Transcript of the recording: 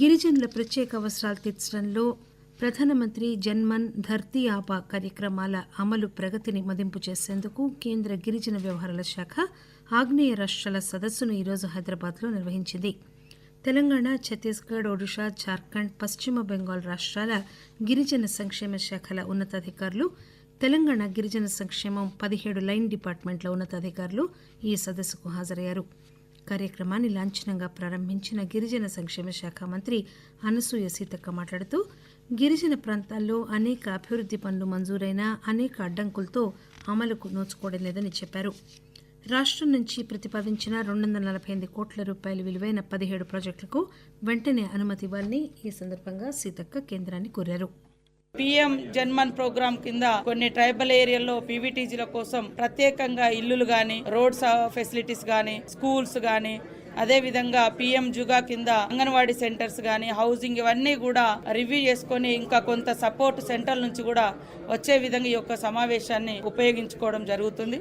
గిరిజనుల ప్రత్యేక అవసరాలు తీర్చడంలో ప్రధానమంత్రి జన్మన్ ధర్తీ ఆబా కార్యక్రమాల అమలు ప్రగతిని మదింపు చేసేందుకు కేంద్ర గిరిజన వ్యవహారాల శాఖ ఆగ్నేయ రాష్ట్రాల సదస్సును ఈరోజు హైదరాబాద్లో నిర్వహించింది. తెలంగాణ ఛత్తీస్గఢ్ ఒడిషా జార్ఖండ్ పశ్చిమ బెంగాల్ రాష్ట్రాల గిరిజన సంక్షేమ శాఖల ఉన్నతాధికారులు తెలంగాణ గిరిజన సంక్షేమం పదిహేడు లైన్ డిపార్ట్మెంట్ల ఉన్నతాధికారులు ఈ సదస్సుకు హాజరయ్యారు. కార్యక్రమాన్ని లాంఛనంగా ప్రారంభించిన గిరిజన సంక్షేమ శాఖ మంత్రి అనసూయ సీతక్క మాట్లాడుతూ గిరిజన ప్రాంతాల్లో అనేక అభివృద్ది పనులు మంజూరైనా అనేక అడ్డంకులతో అమలుకు నోచుకోవడం లేదని చెప్పారు. రాష్ట్రం నుంచి ప్రతిపాదించిన రెండు వందల నలభై ఎనిమిది కోట్ల రూపాయల విలువైన పదిహేడు ప్రాజెక్టులకు వెంటనే అనుమతి ఇవ్వాలని ఈ సందర్భంగా సీతక్క కేంద్రాన్ని కోరారు. పిఎం జన్మన్ ప్రోగ్రామ్ కింద కొన్ని ట్రైబల్ ఏరియాల్లో పీవీటీజీల కోసం ప్రత్యేకంగా ఇల్లులు గాని రోడ్స్ ఫెసిలిటీస్ గాని స్కూల్స్ గాని అదే విధంగా పిఎం జుగా కింద అంగన్వాడీ సెంటర్స్ గాని హౌసింగ్ ఇవన్నీ కూడా రివ్యూ చేసుకొని ఇంకా కొంత సపోర్ట్ సెంటర్ నుంచి కూడా వచ్చే విధంగా ఈ యొక్క సమావేశాన్ని ఉపయోగించుకోవడం జరుగుతుంది.